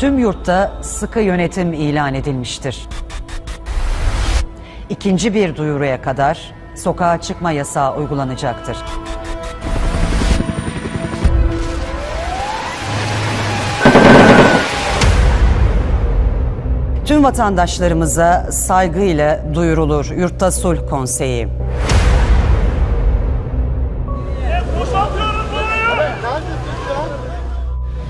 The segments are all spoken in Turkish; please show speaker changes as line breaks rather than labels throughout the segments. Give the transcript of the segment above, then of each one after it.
Tüm yurtta sıkı yönetim ilan edilmiştir. İkinci bir duyuruya kadar sokağa çıkma yasağı uygulanacaktır. Tüm vatandaşlarımıza saygıyla duyurulur Yurtta Sulh Konseyi.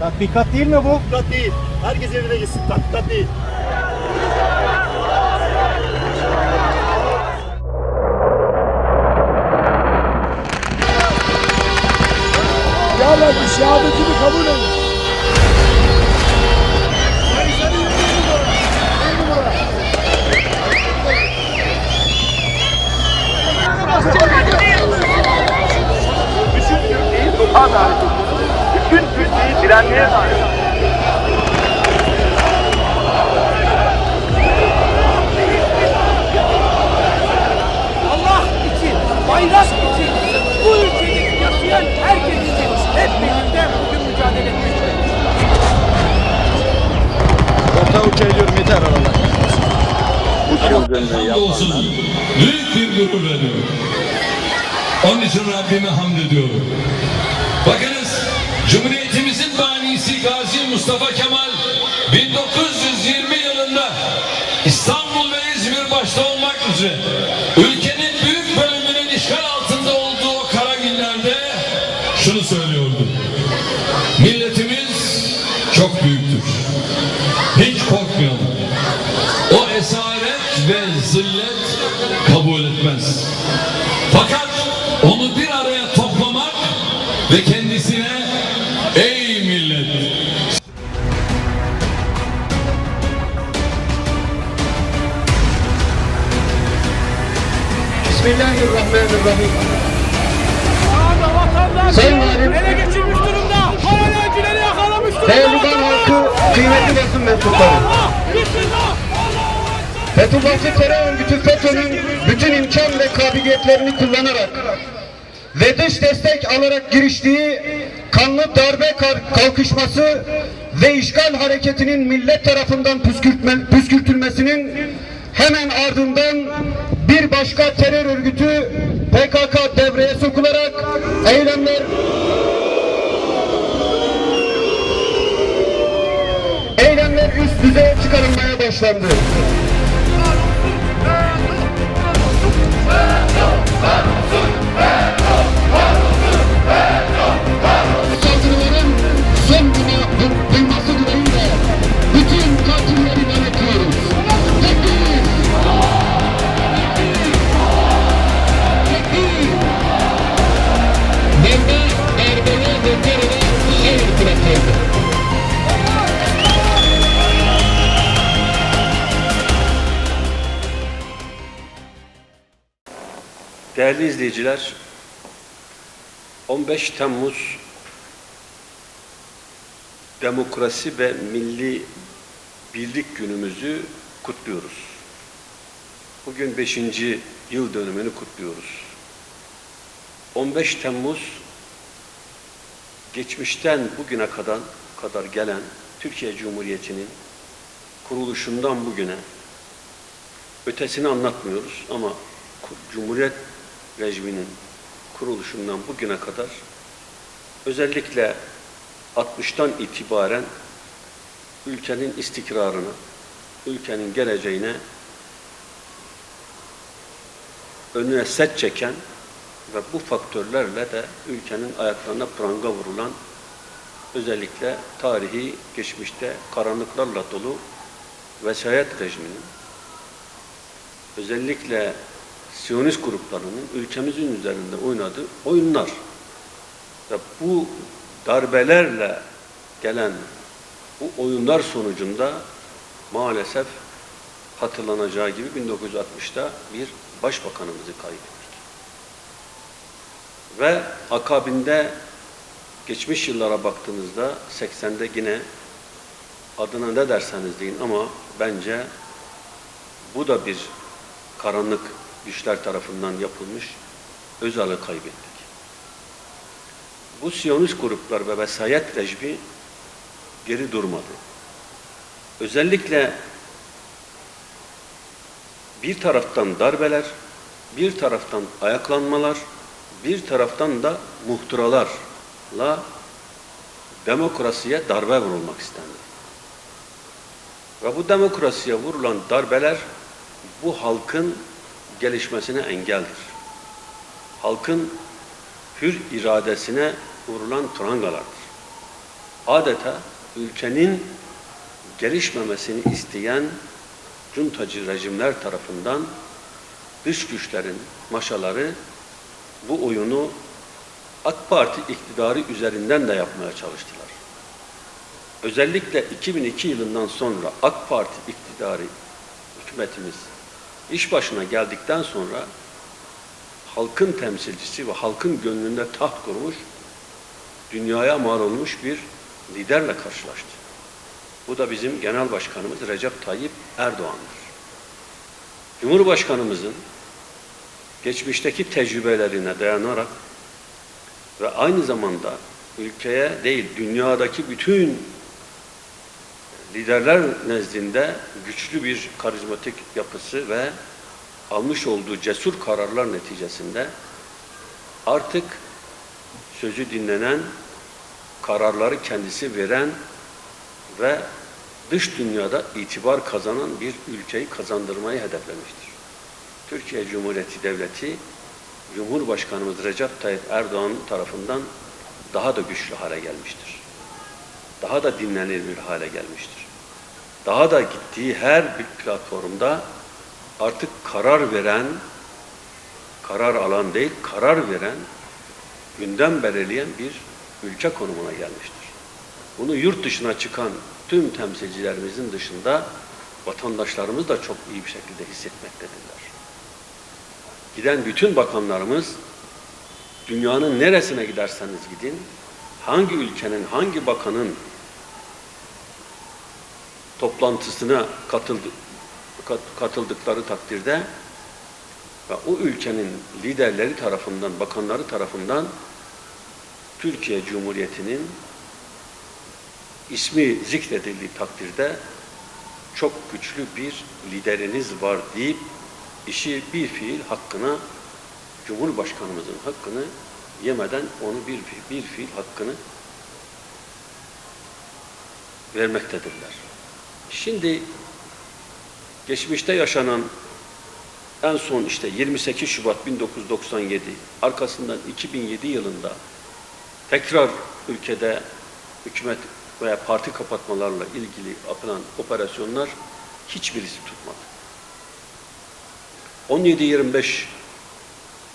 Tatbikat değil mi bu?
Tatbikat değil. Herkes evine gitsin. Tatbikat değil.
Ya Rabbi şehadetini kabul et.
Bütün Türkiye'yi direnmeye dair.
Şunu söylüyordu. Milletimiz çok büyüktür. Hiç korkmayalım. O esaret ve zillet kabul etmez. Fakat onu bir araya toplamak ve kendisine ey millet
Bismillahirrahmanirrahim. Kıymetli basın mensupları. Fethullahçı terör örgütü FETÖ'nün bütün imkan ve kabiliyetlerini kullanarak ve dış destek alarak giriştiği kanlı darbe kalkışması ve işgal hareketinin millet tarafından püskürtme, püskürtülmesinin hemen ardından bir başka terör örgütü PKK devreye sokularak eylemler düzeye çıkarılmaya başlandı. saldırıların
Değerli izleyiciler, 15 Temmuz Demokrasi ve Milli Birlik Günümüzü kutluyoruz. Bugün 5. yıl dönümünü kutluyoruz. 15 Temmuz geçmişten bugüne kadar kadar gelen Türkiye Cumhuriyeti'nin kuruluşundan bugüne ötesini anlatmıyoruz ama Cumhuriyet rejiminin kuruluşundan bugüne kadar özellikle 60'tan itibaren ülkenin istikrarına, ülkenin geleceğine önüne set çeken ve bu faktörlerle de ülkenin ayaklarına pranga vurulan özellikle tarihi geçmişte karanlıklarla dolu vesayet rejiminin özellikle Siyonist gruplarının ülkemizin üzerinde oynadığı oyunlar ve bu darbelerle gelen bu oyunlar sonucunda maalesef hatırlanacağı gibi 1960'ta bir başbakanımızı kaybettik. Ve akabinde geçmiş yıllara baktığınızda 80'de yine adına ne derseniz deyin ama bence bu da bir karanlık güçler tarafından yapılmış Özal'ı kaybettik. Bu Siyonist gruplar ve vesayet rejimi geri durmadı. Özellikle bir taraftan darbeler, bir taraftan ayaklanmalar, bir taraftan da muhtıralarla demokrasiye darbe vurulmak istendi. Ve bu demokrasiye vurulan darbeler bu halkın gelişmesine engeldir. Halkın hür iradesine vurulan prangalardır. Adeta ülkenin gelişmemesini isteyen cuntacı rejimler tarafından dış güçlerin maşaları bu oyunu AK Parti iktidarı üzerinden de yapmaya çalıştılar. Özellikle 2002 yılından sonra AK Parti iktidarı hükümetimiz iş başına geldikten sonra halkın temsilcisi ve halkın gönlünde taht kurmuş, dünyaya mal olmuş bir liderle karşılaştı. Bu da bizim Genel Başkanımız Recep Tayyip Erdoğan'dır. Cumhurbaşkanımızın geçmişteki tecrübelerine dayanarak ve aynı zamanda ülkeye değil dünyadaki bütün liderler nezdinde güçlü bir karizmatik yapısı ve almış olduğu cesur kararlar neticesinde artık sözü dinlenen, kararları kendisi veren ve dış dünyada itibar kazanan bir ülkeyi kazandırmayı hedeflemiştir. Türkiye Cumhuriyeti Devleti Cumhurbaşkanımız Recep Tayyip Erdoğan tarafından daha da güçlü hale gelmiştir. Daha da dinlenir bir hale gelmiştir. Daha da gittiği her bir platformda artık karar veren, karar alan değil, karar veren, gündem belirleyen bir ülke konumuna gelmiştir. Bunu yurt dışına çıkan tüm temsilcilerimizin dışında vatandaşlarımız da çok iyi bir şekilde hissetmektedirler. Giden bütün bakanlarımız dünyanın neresine giderseniz gidin, hangi ülkenin, hangi bakanın toplantısına katıldı, kat- katıldıkları takdirde ve o ülkenin liderleri tarafından, bakanları tarafından Türkiye Cumhuriyeti'nin ismi zikredildiği takdirde çok güçlü bir lideriniz var deyip işi bir fiil hakkına Cumhurbaşkanımızın hakkını yemeden onu bir, fi- bir fiil hakkını vermektedirler. Şimdi geçmişte yaşanan en son işte 28 Şubat 1997 arkasından 2007 yılında tekrar ülkede hükümet veya parti kapatmalarla ilgili yapılan operasyonlar hiçbirisi tutmadı. 17-25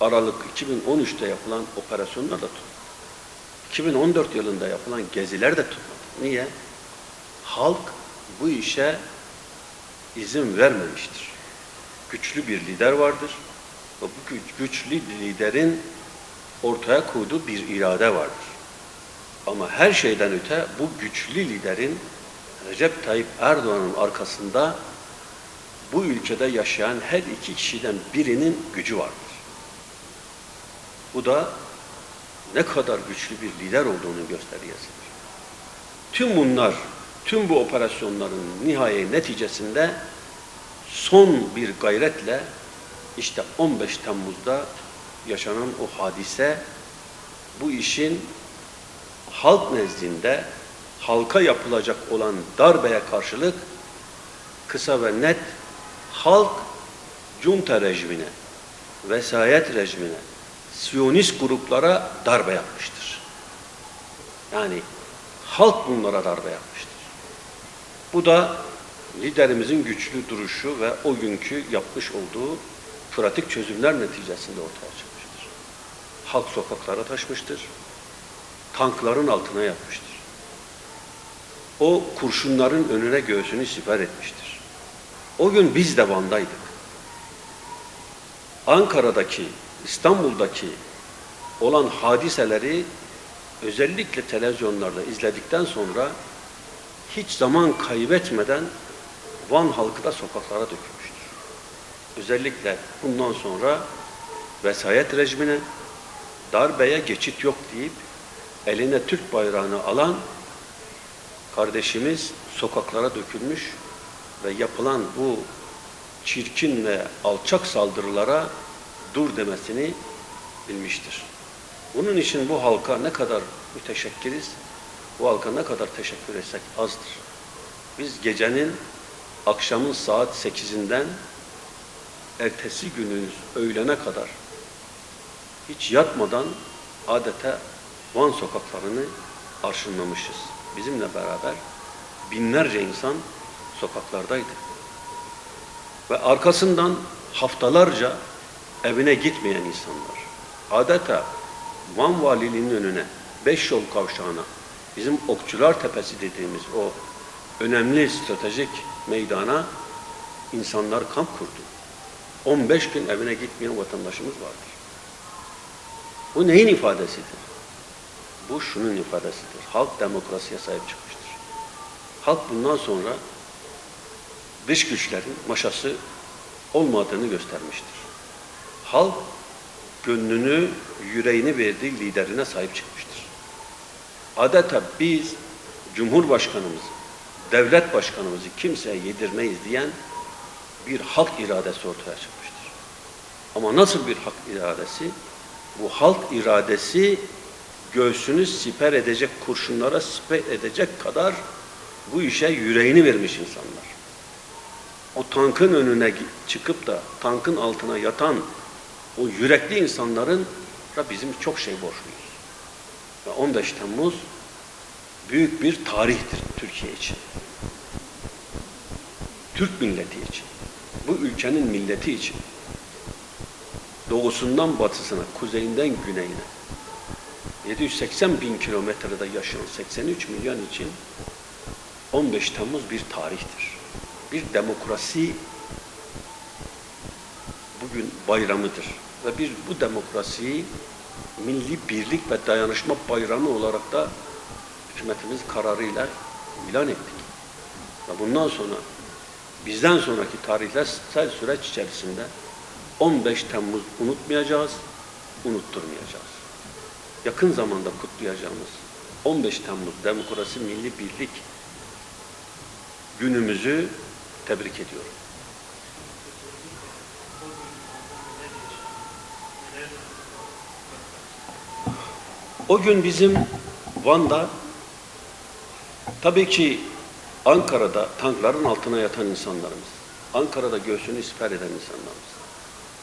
Aralık 2013'te yapılan operasyonlar da tutmadı. 2014 yılında yapılan geziler de tutmadı. Niye? Halk bu işe izin vermemiştir. Güçlü bir lider vardır ve bu güç, güçlü liderin ortaya koyduğu bir irade vardır. Ama her şeyden öte bu güçlü liderin Recep Tayyip Erdoğan'ın arkasında bu ülkede yaşayan her iki kişiden birinin gücü vardır. Bu da ne kadar güçlü bir lider olduğunu göstergesidir. Tüm bunlar, tüm bu operasyonların nihai neticesinde son bir gayretle işte 15 Temmuz'da yaşanan o hadise bu işin halk nezdinde halka yapılacak olan darbeye karşılık kısa ve net halk junta rejimine, vesayet rejimine, siyonist gruplara darbe yapmıştır. Yani halk bunlara darbe yapmıştır. Bu da liderimizin güçlü duruşu ve o günkü yapmış olduğu pratik çözümler neticesinde ortaya çıkmıştır. Halk sokaklara taşmıştır. Tankların altına yatmıştır. o kurşunların önüne göğsünü siper etmiştir. O gün biz de Van'daydık. Ankara'daki, İstanbul'daki olan hadiseleri özellikle televizyonlarda izledikten sonra hiç zaman kaybetmeden Van halkı da sokaklara dökülmüştür. Özellikle bundan sonra vesayet rejimine, darbeye geçit yok deyip eline Türk bayrağını alan kardeşimiz sokaklara dökülmüş ve yapılan bu çirkin ve alçak saldırılara dur demesini bilmiştir. Bunun için bu halka ne kadar müteşekkiriz, bu halka ne kadar teşekkür etsek azdır. Biz gecenin, akşamın saat 8'inden ertesi günün öğlene kadar hiç yatmadan adeta Van sokaklarını arşınlamışız. Bizimle beraber binlerce insan sokaklardaydı. Ve arkasından haftalarca evine gitmeyen insanlar. Adeta Van Valiliğinin önüne, beş yol kavşağına, bizim Okçular Tepesi dediğimiz o önemli stratejik meydana insanlar kamp kurdu. 15 gün evine gitmeyen vatandaşımız vardır. Bu neyin ifadesidir? Bu şunun ifadesidir. Halk demokrasiye sahip çıkmıştır. Halk bundan sonra dış güçlerin maşası olmadığını göstermiştir. Halk gönlünü, yüreğini verdiği liderine sahip çıkmıştır. Adeta biz Cumhurbaşkanımızı, devlet başkanımızı kimseye yedirmeyiz diyen bir halk iradesi ortaya çıkmıştır. Ama nasıl bir halk iradesi? Bu halk iradesi göğsünü siper edecek, kurşunlara siper edecek kadar bu işe yüreğini vermiş insanlar. O tankın önüne çıkıp da tankın altına yatan o yürekli insanların da bizim çok şey borçluyuz. Ve 15 Temmuz büyük bir tarihtir Türkiye için. Türk milleti için. Bu ülkenin milleti için. Doğusundan batısına, kuzeyinden güneyine 780 bin kilometrede yaşayan 83 milyon için 15 Temmuz bir tarihtir. Bir demokrasi bugün bayramıdır. Ve bir bu demokrasiyi milli birlik ve dayanışma bayramı olarak da hükümetimiz kararıyla ilan ettik. Ve bundan sonra bizden sonraki tarihsel süreç içerisinde 15 Temmuz unutmayacağız, unutturmayacağız. Yakın zamanda kutlayacağımız 15 Temmuz Demokrasi Milli Birlik günümüzü tebrik ediyorum. O gün bizim Van'da tabii ki Ankara'da tankların altına yatan insanlarımız, Ankara'da göğsünü siper eden insanlarımız,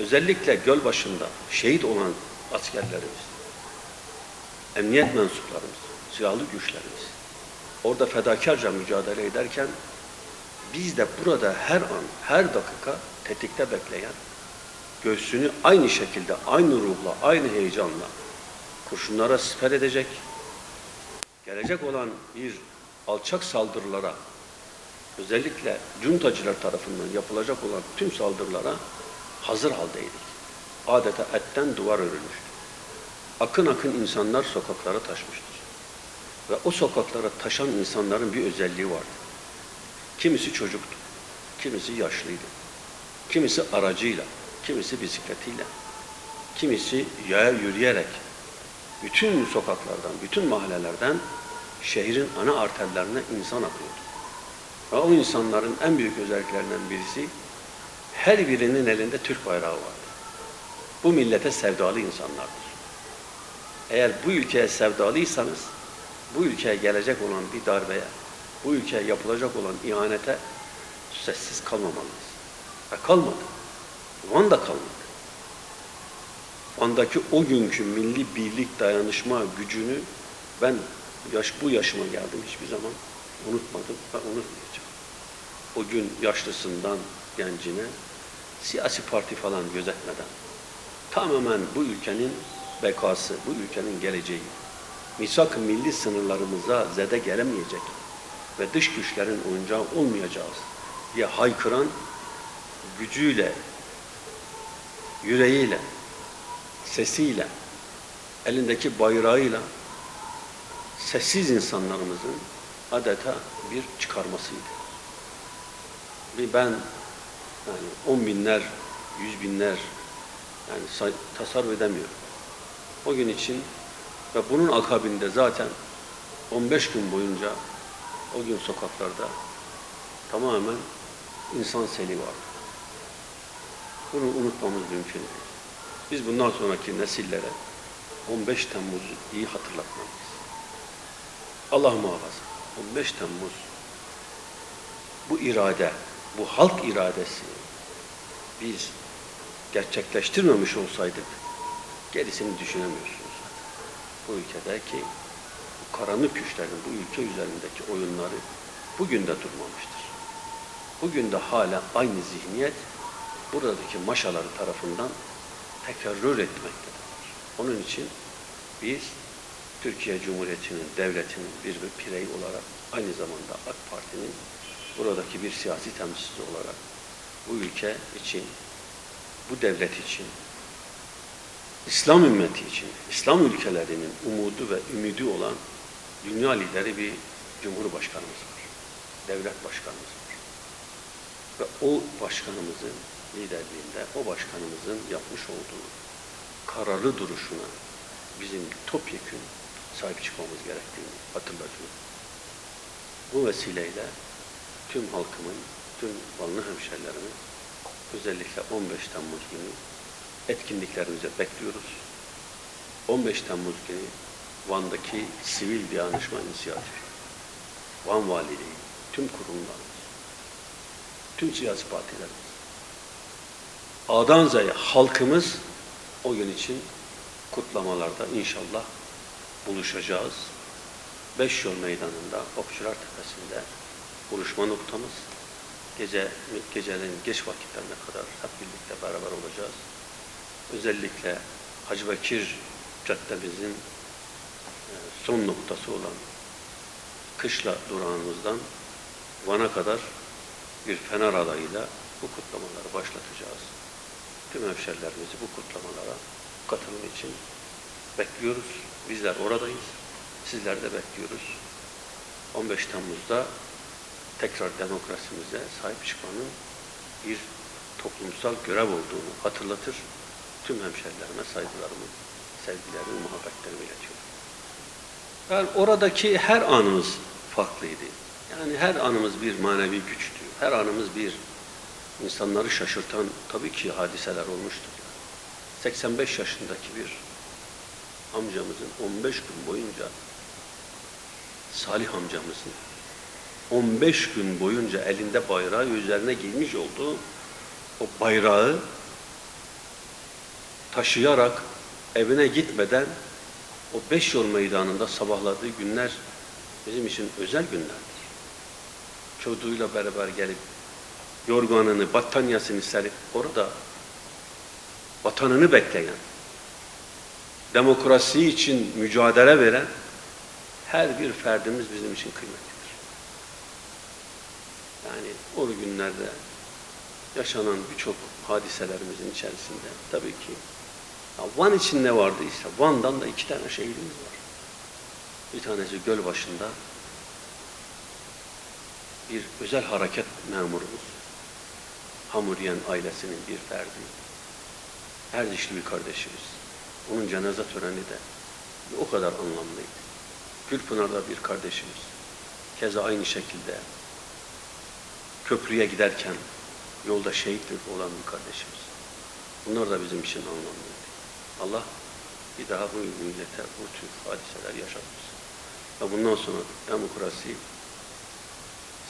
özellikle göl başında şehit olan askerlerimiz, emniyet mensuplarımız, silahlı güçlerimiz, orada fedakarca mücadele ederken biz de burada her an, her dakika tetikte bekleyen, göğsünü aynı şekilde, aynı ruhla, aynı heyecanla kurşunlara siper edecek, gelecek olan bir alçak saldırılara, özellikle cuntacılar tarafından yapılacak olan tüm saldırılara hazır haldeydik. Adeta etten duvar örülmüştü. Akın akın insanlar sokaklara taşmıştır. Ve o sokaklara taşan insanların bir özelliği vardı. Kimisi çocuktu, kimisi yaşlıydı, kimisi aracıyla, kimisi bisikletiyle, kimisi yaya yürüyerek bütün sokaklardan, bütün mahallelerden şehrin ana arterlerine insan akıyordu. Ve o insanların en büyük özelliklerinden birisi her birinin elinde Türk bayrağı vardı. Bu millete sevdalı insanlardır. Eğer bu ülkeye sevdalıysanız bu ülkeye gelecek olan bir darbeye, bu ülkeye yapılacak olan ihanete sessiz kalmamalıyız. Ve kalmadı. Van'da kalmadı. Van'daki o günkü milli birlik dayanışma gücünü ben yaş bu yaşıma geldim hiçbir zaman unutmadım ve unutmayacağım. O gün yaşlısından gencine siyasi parti falan gözetmeden tamamen bu ülkenin bekası, bu ülkenin geleceği, misak milli sınırlarımıza zede gelemeyecek ve dış güçlerin oyuncağı olmayacağız diye haykıran gücüyle, yüreğiyle, sesiyle, elindeki bayrağıyla sessiz insanlarımızın adeta bir çıkarmasıydı. Bir ben yani on binler, yüz binler yani tasarruf edemiyorum. O gün için ve bunun akabinde zaten 15 gün boyunca o gün sokaklarda tamamen insan seli vardı. Bunu unutmamız mümkün değil. Biz bundan sonraki nesillere 15 Temmuz'u iyi hatırlatmalıyız. Allah muhafaza. 15 Temmuz bu irade, bu halk iradesi biz gerçekleştirmemiş olsaydık gerisini düşünemiyorsunuz. Bu ülkedeki bu karanlık güçlerin bu ülke üzerindeki oyunları bugün de durmamıştır. Bugün de hala aynı zihniyet buradaki maşaları tarafından tekerrür etmektedir. Onun için biz Türkiye Cumhuriyeti'nin, devletinin bir birey olarak aynı zamanda AK Parti'nin buradaki bir siyasi temsilcisi olarak bu ülke için, bu devlet için, İslam ümmeti için, İslam ülkelerinin umudu ve ümidi olan dünya lideri bir Cumhurbaşkanımız var. Devlet başkanımız var. Ve o başkanımızın liderliğinde, o başkanımızın yapmış olduğu kararlı duruşuna bizim topyekün sahip çıkmamız gerektiğini hatırlatıyorum. Bu vesileyle tüm halkımın, tüm Vanlı hemşerilerimin özellikle 15 Temmuz günü etkinliklerimize bekliyoruz. 15 Temmuz günü Van'daki sivil bir anlaşma inisiyatifi, Van Valiliği, tüm kurumlarımız, tüm siyasi partilerimiz, A'dan Z'ye halkımız o gün için kutlamalarda inşallah buluşacağız. Beş yol meydanında Okçular Tepesi'nde buluşma noktamız. Gece gecenin geç vakitlerine kadar hep birlikte beraber olacağız. Özellikle Hacı Bekir Caddemizin e, son noktası olan Kışla durağımızdan Van'a kadar bir fener alayıyla bu kutlamaları başlatacağız. Tüm hemşerilerimizi bu kutlamalara katılım için bekliyoruz. Bizler oradayız. Sizler de bekliyoruz. 15 Temmuz'da tekrar demokrasimize sahip çıkmanın bir toplumsal görev olduğunu hatırlatır. Tüm hemşerilerime saygılarımı, sevgilerimi, muhabbetlerimi iletiyorum. Yani oradaki her anımız farklıydı. Yani her anımız bir manevi güçtü. Her anımız bir insanları şaşırtan tabii ki hadiseler olmuştur. 85 yaşındaki bir amcamızın 15 gün boyunca Salih amcamızın 15 gün boyunca elinde bayrağı üzerine giymiş olduğu o bayrağı taşıyarak evine gitmeden o beş yol meydanında sabahladığı günler bizim için özel günlerdir. Çocuğuyla beraber gelip yorganını, battaniyesini serip orada vatanını bekleyen, demokrasi için mücadele veren her bir ferdimiz bizim için kıymetlidir. Yani o günlerde yaşanan birçok hadiselerimizin içerisinde tabii ki ya Van için ne vardıysa Van'dan da iki tane şehidimiz var. Bir tanesi göl başında bir özel hareket memurumuz. Hamuriyen ailesinin bir ferdi. Erdişli bir kardeşimiz. Onun cenaze töreni de o kadar anlamlıydı. Gülpınar'da bir kardeşimiz. Keza aynı şekilde köprüye giderken yolda şehit olan bir kardeşimiz. Bunlar da bizim için anlamlıydı. Allah bir daha bu millete bu tür hadiseler yaşatmasın. Ve bundan sonra demokrasi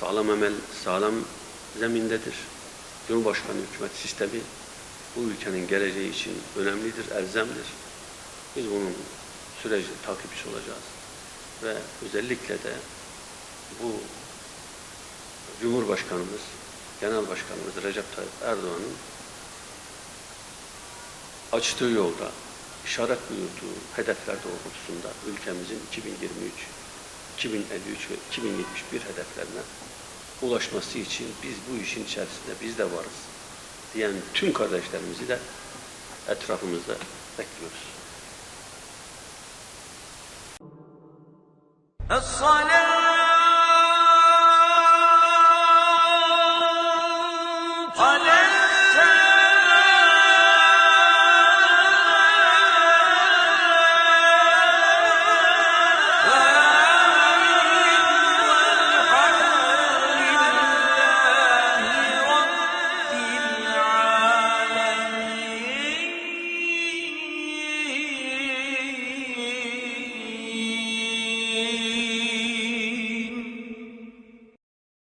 sağlam emel, sağlam zemindedir. Cumhurbaşkanı hükümet sistemi bu ülkenin geleceği için önemlidir, elzemdir. Biz bunun sürecin takipçisi olacağız. Ve özellikle de bu Cumhurbaşkanımız, Genel Başkanımız Recep Tayyip Erdoğan'ın açtığı yolda işaret buyurduğu hedefler doğrultusunda ülkemizin 2053 ve 2071 hedeflerine ulaşması için biz bu işin içerisinde biz de varız diyen tüm kardeşlerimizi de etrafımızda bekliyoruz.
الصلاة